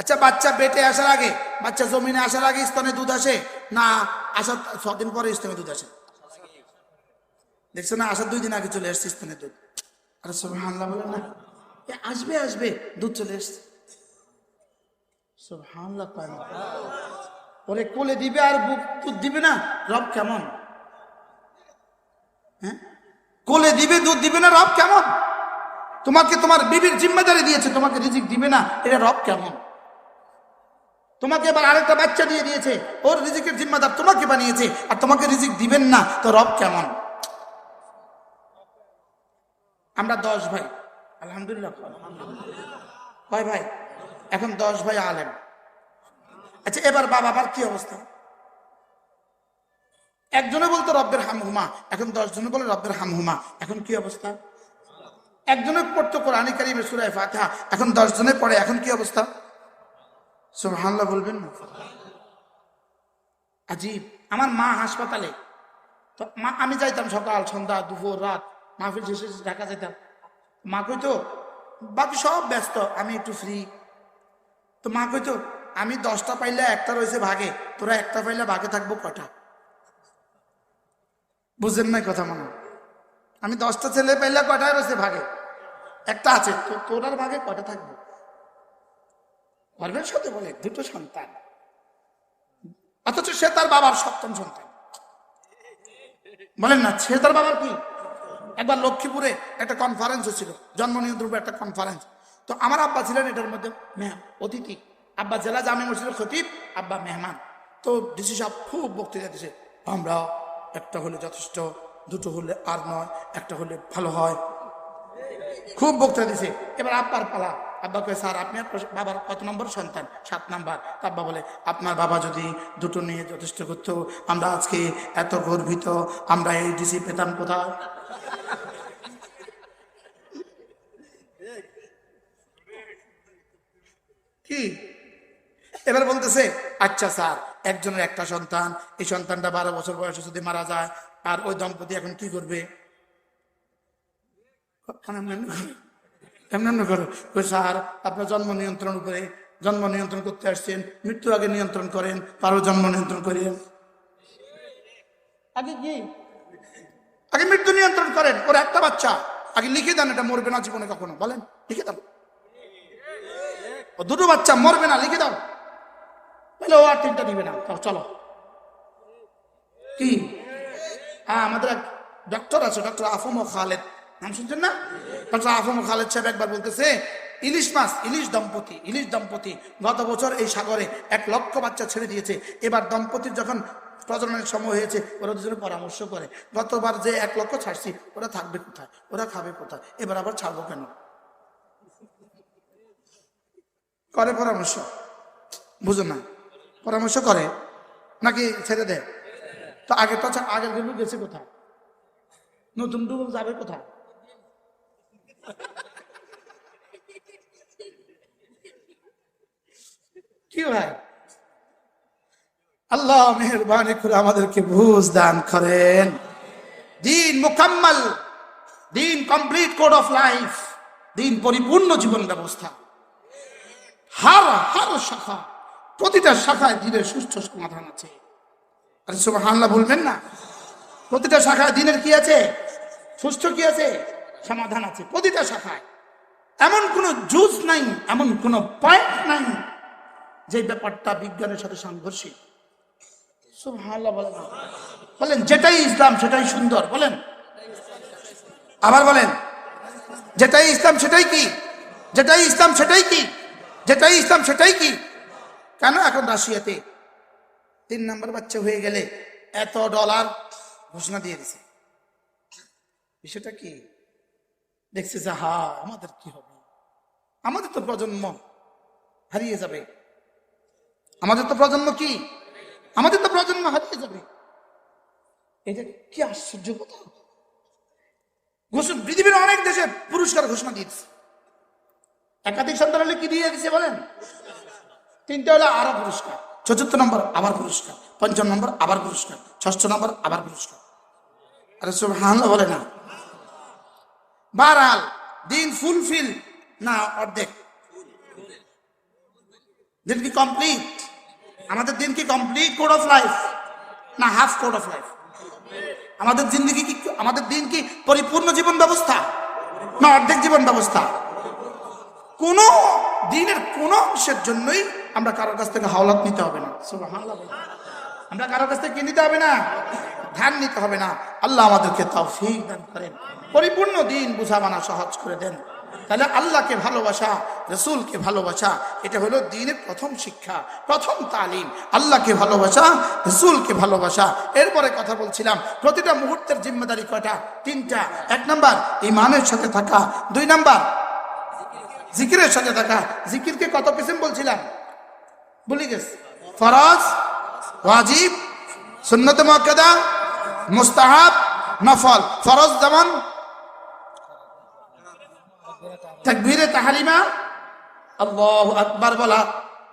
আচ্ছা বাচ্চা বেটে আসার আগে, বাচ্চা জমিনে আসার আগে স্তনে দুধ আসে? না, আসার ছদিন পরে স্তনে দুধ আসে। দেখছ না, আসার দুই দিন আগে চলে আসছে স্তনে দুধ। আর সব হামলা বলে না? আসবে আসবে, দুধ চলে এসছে সুবহানাল্লাহ কয় না। ওরে, কোলে দিবে আর বুক দুধ দিবে না? রব কেমন? হ্যাঁ? কোলে দিবে, দুধ দিবে না, রব কেমন? তোমাকে তোমার বিবির জিম্মেদারি দিয়েছে, তোমাকে রিজিক দিবে না, এটা রব কেমন? তোমাকে এবার আরেকটা বাচ্চা দিয়ে দিয়েছে। ওর রিজিকের জিম্মাদার তোমাকে বানিয়েছে। আর তোমাকে রিজিক দিবেন না। তো রব কেমন? আমরা দশ ভাই। আলহামদুলিল্লাহ কয় ভাই? এখন দশ ভাই আলেম। আচ্ছা এবার বাবা, আবার কি অবস্থা? একজনে বলতো রব্বের হামহুমা, এখন দশ জনে বলে রব্বের হামহুমা। এখন কি অবস্থা? একজনে পড়তো কোরআনে কারিমে সুরায় ফাতিহা, এখন দশ জনে পড়ে, এখন কি অবস্থা? সুবহানাল্লাহ বলবেন না? আজীব। আমার মা হাসপাতালে। তো মা, আমি যাইতাম সকাল, সন্ধ্যা, দুপুর, রাত। মাহফিল শেষে ঢাকা যেতাম মা কইতো বাকি সব ব্যস্ত, আমি একটু ফ্রি তো মা কইতো, আমি দশটা পাইলে একটা রয়েছে ভাগে, তোরা একটা পাইলে ভাগে থাকব কটা? বুঝেন নাই কথা মনে আমি দশটা ছেলে পাইলে কটায় রয়েছে ভাগে? একটা আছে, তো তোরার ভাগে কটা থাকব? গর্বের সাথে বলে, দুটো সন্তান। অথচ সে তার বাবার সপ্তম সন্তান। বলেন না, সে তার বাবার কি? একবার লক্ষ্মীপুরে একটা কনফারেন্স হচ্ছিল জন্ম নিয়ন্ত্রণ একটা কনফারেন্স তো আমার আব্বা ছিলেন এটার মধ্যে অতিথি। আব্বা জেলা জামে মসজিদের খতিব, আব্বা মেহমান। তো ডিসি সাহেব খুব বক্তৃতা দিছে, আমরা একটা হলে যথেষ্ট, দুটো হলে আর নয়, একটা হলে ভালো হয়। খুব বক্তৃতা দিছে। এবার আব্বার পালা। আব্বা কয়ে, স্যার, আপনি বাবার কত নম্বর সন্তান? সাত নাম্বার। আব্বা বলে, আপনার বাবা যদি দুটো নিয়ে যথেষ্ট করতো, আমরা আজকে এত গর্বিত, আমরা এই ডিসি পেতাম কোথায়? কি? এবার বলতেছে আচ্ছা স্যার, একজনের একটা সন্তান, এই সন্তানটা বারো বছর বয়সে যদি মারা যায়, আর ওই দম্পতি এখন কি করবে? এমন করে এমন করে ওই স্যার আপনার জন্ম নিয়ন্ত্রণ করে জন্ম নিয়ন্ত্রণ করতে আসছেন মৃত্যু আগে নিয়ন্ত্রণ করেন তারও জন্ম নিয়ন্ত্রণ করেন। আগে কি? আগে মৃত্যু নিয়ন্ত্রণ করেন ওর একটা বাচ্চা। আগে লিখে দেন এটা মরবে না জীবনে কখনো বলেন লিখে দেন ও দুটো বাচ্চা মরবে না লিখে দাও। বলে ও আর তিনটা দিবে না তাও চলো। কি? হ্যাঁ আমাদের এক ডক্টর আছে ডক্টর আফম খালেদ। নাম শুনছেন না? ডক্টর আফম খালেদ সাহেব একবার বলতেছে ইলিশ মাছ ইলিশ দম্পতি ইলিশ দম্পতি গত বছর এই সাগরে এক লক্ষ বাচ্চা ছেড়ে দিয়েছে। এবার দম্পতির যখন প্রজননের সময় হয়েছে ওরা দুজনে পরামর্শ করে গতবার যে এক লক্ষ ছাড়ছি ওরা থাকবে কোথায়? ওরা খাবে কোথায়? এবার আবার ছাড়বো কেন? করে পরামর্শ। বুঝো না। পরামর্শ করে নাকি ছেড়ে দেয়? তো আগে তো আচ্ছা, আগেরগুলো গেছে কোথায়? নতুনগুলো যাবে কোথায়? কি ভাই? আল্লাহ মেহরবানি করে আমাদেরকে বুঝ দান করেন। দিন মোকাম্মল, দিন কমপ্লিট কোড অফ লাইফ, দিন পরিপূর্ণ জীবন ব্যবস্থা। হার হার শাখা, প্রতিটা শাখায় দিনের সুস্থ সমাধান আছে। আরে সুবহানাল্লাহ বলবেন না। প্রতিটা শাখায় দিনের কি আছে? সুস্থ কি আছে? সমাধান আছে প্রতিটা শাখায়। এমন কোন জুস নাই, এমন কোন পয়েন্ট নাই। যে ব্যাপারটা বিজ্ঞানের সাথে সাংঘর্ষিক। বলেন, যেটাই ইসলাম, সেটাই সুন্দর, বলেন। আবার বলেন, যেটাই ইসলাম, সেটাই কি? যেটাই ইসলাম, সেটাই কি? যেটাই ইসলাম, সেটাই কি? কেন এখন রাশিয়াতে তিন নম্বর বাচ্চা হয়ে গেলে এত ডলার ঘোষণা দিয়ে দিছে? বিষয়টা কি? দেখছে যে, হা, আমাদের কি হবে? আমাদের তো প্রজন্ম হারিয়ে যাবে। আমাদের তো প্রজন্ম কি? আমাদের তো প্রজন্ম হারিয়ে যাবে। এটা কি আশ্চর্য কথা? ঘোষণা পৃথিবীর অনেক দেশে পুরস্কার ঘোষণা দিয়েছে। একাধিক সন্তান হলে কি দিয়ে দিচ্ছে বলেন। তিনটে হলো আরও পুরস্কার, চতুর্থ নম্বর আবার পুরস্কার, পঞ্চম নম্বর আবার পুরস্কার, ষষ্ঠ নম্বর আবার পুরস্কার। আরে সব হানলা বলে না। বারাল, দিন ফুলফিল, না অর্ধেক। দিন কি কমপ্লিট আমাদের দিন কি কমপ্লিট কোড অফ লাইফ না হাফ কোড অফ লাইফ আমাদের জিন্দগি কি আমাদের দিন কি পরিপূর্ণ জীবন ব্যবস্থা? না, অর্ধেক জীবন ব্যবস্থা? কোন দিনের কোন অংশের জন্যই আমরা কারোর কাছ থেকে হাওলাত নিতে হবে না। আমরা কারোর কাছ থেকে নিতে হবে না? ধ্যান নিতে হবে না। আল্লাহ আমাদেরকে তৌফিক দান করেন। পরিপূর্ণ দিন বুঝাবানা সহজ করে দেন। তাহলে আল্লাহকে ভালোবাসা, রসুলকে ভালোবাসা, এটা হলো দিনের প্রথম শিক্ষা, প্রথম তালিম। আল্লাহকে ভালোবাসা, রসুলকে ভালোবাসা। এরপরে কথা বলছিলাম, প্রতিটা মুহূর্তের জিম্মেদারি কয়টা? তিনটা। এক নাম্বার ইমানের সাথে থাকা। দুই নাম্বার, জিকিরের সাথে থাকা। জিকিরকে কত কিসিম বলছিলাম? বলি গেছে। ফরজ, ওয়াজিব, সুন্নত মুআক্কাদা, মুস্তাহাব, নফল। ফরজ যেমন তাকবীরে তাহারিমা, আল্লাহু আকবার বলা।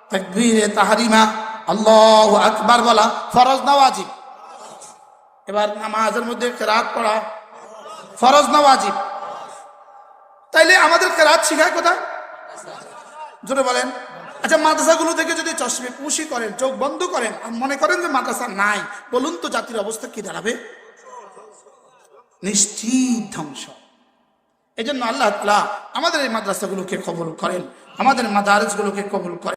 তাকবীরে তাহারিমা, আল্লাহু আকবার বলা। ফরজ না ওয়াজিব। এবার নামাজের মধ্যে কেরাত পড়া। ফরজ না ওয়াজিব। তাইলে আমাদের কেরাত শিখায় কোথায়? জোরে বলেন। আচ্ছা মাদ্রাসাগুলো থেকে যদি চশমে পুষি করেন, চোখ বন্ধ করেন, আর মনে করেন যে মাদ্রাসা নাই, বলুন তো জাতির অবস্থা কি দাঁড়াবে? নিশ্চিত ধ্বংস। এই জন্য আল্লাহ তালা আমাদের এই মাদ্রাসাগুলোকে কবুল করেন আমাদের মাদারসগুলোকে কবুল করেন।